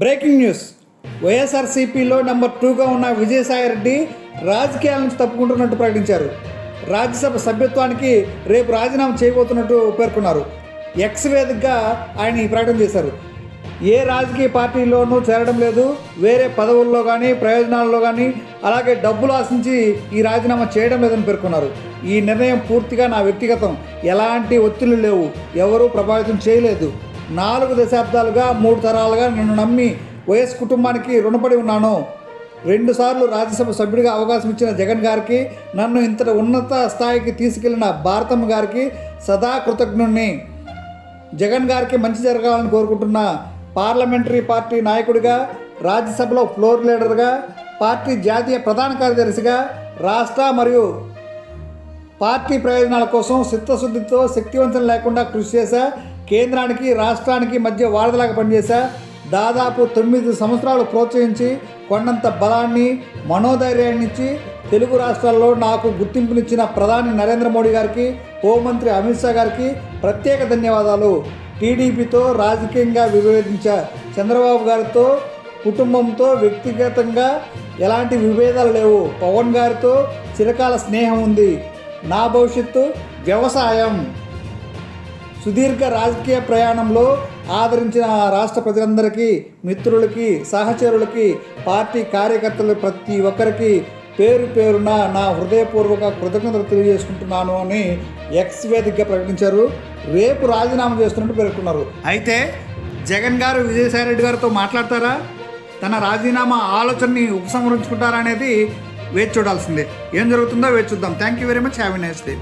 Breaking news. వైఎస్ఆర్సీపీలో number టూగా ఉన్న విజయసాయిరెడ్డి రాజకీయాల నుంచి తప్పుకుంటున్నట్టు ప్రకటించారు. రాజ్యసభ సభ్యత్వానికి రేపు రాజీనామా చేయబోతున్నట్టు పేర్కొన్నారు. ఎక్స్ వేదికగా ఆయన ఈ ప్రకటన చేశారు. ఏ రాజకీయ పార్టీలోనూ చేరడం లేదు. వేరే పదవుల్లో కానీ ప్రయోజనాల్లో కానీ అలాగే డబ్బులు ఆశించి ఈ రాజీనామా చేయడం లేదని పేర్కొన్నారు. ఈ నిర్ణయం పూర్తిగా నా వ్యక్తిగతం. ఎలాంటి ఒత్తిళ్ళు లేవు. ఎవరూ ప్రభావితం చేయలేదు. నాలుగు దశాబ్దాలుగా మూడు తరాలుగా నన్ను నమ్మి వైఎస్ కుటుంబానికి రుణపడి ఉన్నాను. రెండుసార్లు రాజ్యసభ సభ్యుడిగా అవకాశం ఇచ్చిన జగన్ గారికి నన్ను ఇంతటి ఉన్నత స్థాయికి తీసుకెళ్ళిన భారతమ్మ గారికి సదా కృతజ్ఞుణ్ణి. జగన్ గారికి మంచి జరగాలని కోరుకుంటున్న పార్లమెంటరీ పార్టీ నాయకుడిగా రాజ్యసభలో ఫ్లోర్ లీడర్గా పార్టీ జాతీయ ప్రధాన కార్యదర్శిగా రాష్ట్ర మరియు పార్టీ ప్రయోజనాల కోసం చిత్తశుద్ధితో శక్తివంతం లేకుండా కృషి చేశా. కేంద్రానికి రాష్ట్రానికి మధ్య వారధిలాగా పనిచేశా దాదాపు తొమ్మిది సంవత్సరాలు ప్రోత్సహించి కొండంత బలాన్ని మనోధైర్యాన్ని ఇచ్చి తెలుగు రాష్ట్రాల్లో నాకు గుర్తింపునిచ్చిన ప్రధాని నరేంద్ర మోడీ గారికి హోంమంత్రి అమిత్ షా గారికి ప్రత్యేక ధన్యవాదాలు. టీడీపీతో రాజకీయంగా విభేదించా చంద్రబాబు గారితో కుటుంబంతో వ్యక్తిగతంగా ఎలాంటి విభేదాలు లేవు. పవన్ గారితో చిరకాల స్నేహం ఉంది. నా భవిష్యత్తు వ్యవసాయం. సుదీర్ఘ రాజకీయ ప్రయాణంలో ఆదరించిన రాష్ట్ర ప్రజలందరికీ మిత్రులకి సహచరులకి పార్టీ కార్యకర్తలు ప్రతి ఒక్కరికి పేరు పేరున నా హృదయపూర్వక కృతజ్ఞతలు తెలియజేసుకుంటున్నాను అని ఎక్స్ వేదికగా ప్రకటించారు. రేపు రాజీనామా చేస్తున్నట్టు పేర్కొన్నారు. అయితే జగన్ గారు విజయసాయిరెడ్డి గారితో మాట్లాడతారా? తన రాజీనామా ఆలోచనని ఉపసంహరించుకుంటారా అనేది వేచి చూడాల్సిందే. ఏం జరుగుతుందో వేచి చూద్దాం. Thank you very much have nice day